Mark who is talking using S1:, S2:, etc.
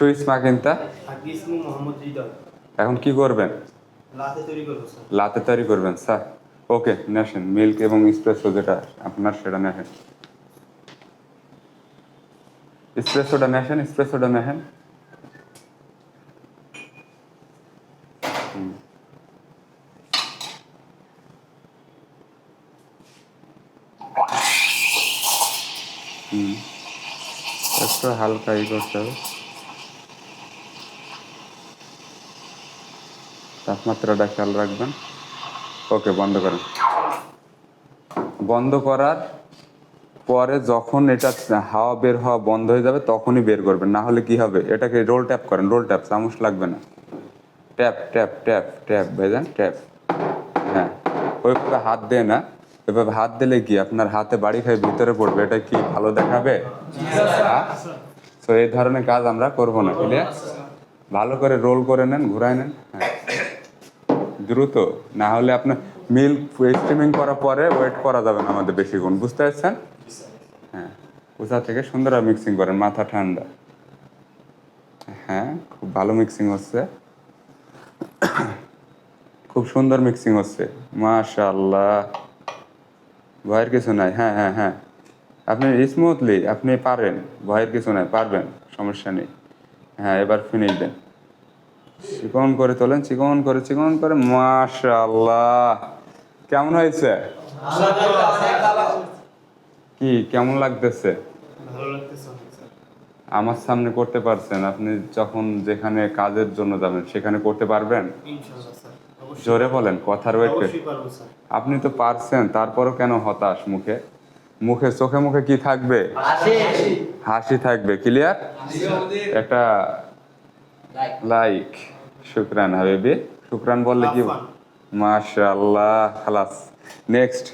S1: Switch মাকিনতা এখন কি করবেন?
S2: লাতে তৈরি
S1: করবেন, স্যার। ওকে, নেসেন, মিল্ক এবং স্প্রেসো যেটা আপনার, সেটা নেসেন। স্প্রেসোটা নেসেন স্প্রেসোটা হুম। হুম। একটু হালকা ই করতে হবে। তাপমাত্রাটা খেয়াল রাখবেন। ওকে বন্ধ করেন। বন্ধ করার পরে যখন এটা হাওয়া বের হওয়া বন্ধ হয়ে যাবে তখনই বের করবেন। না হলে কি হবে? এটাকে রোল ট্যাপ করেন রোল ট্যাপ চামচ লাগবে না। ট্যাপ ট্যাপ ট্যাপ ট্যাপ ভাইজান ট্যাপ হ্যাঁ। ওইভাবে হাত দিয়ে না ওইভাবে হাত দিলে কি আপনার হাতে বাড়ি খাই ভিতরে পড়বে? এটা কি ভালো দেখাবে? তো এই ধরনের কাজ আমরা করব না ক্লিয়ার ভালো করে রোল করে নেন ঘুরাই নেন। হ্যাঁ। দ্রুত। না হলে আপনার মিল্ক স্টিমিং করার পরে ওয়েট করা যাবে না আমাদের বেশিক্ষণ বুঝতে পারছেন? হ্যাঁ কোথা থেকে সুন্দর মিক্সিং করেন, মাথা ঠান্ডা। হ্যাঁ খুব ভালো মিক্সিং হচ্ছে। খুব সুন্দর মিক্সিং হচ্ছে, মাশাআল্লাহ। ভয়ের কিছু নাই হ্যাঁ হ্যাঁ হ্যাঁ। আপনি স্মুথলি আপনি পারেন, ভয়ের কিছু নাই, পারবেন, সমস্যা নেই। হ্যাঁ এবার ফিনিশ দেন। চিকন করে তোলেন চিকন করে চিকন করে মাশাআল্লাহ। কেমন হয়েছে? কি কেমন লাগতেছে? আমার সামনে করতে পারছেন আপনি যখন যেখানে কাজের জন্য যাবেন সেখানে করতে পারবেন?
S2: ইনশাআল্লাহ স্যার অবশ্যই।
S1: জোরে বলেন কথার ওয়েট
S2: অবশ্যই পারব স্যার।
S1: আপনি তো পারছেন তারপরও কেন হতাশ মুখে? মুখে চোখে মুখে কি থাকবে? হাসি। থাকবে ক্লিয়ার? একটা লাইক শুক্রান হাবিবি। শুক্রান বললে কি
S2: মাশাল্লাহ
S1: মাশাআল্লাহ খালাস। নেক্সট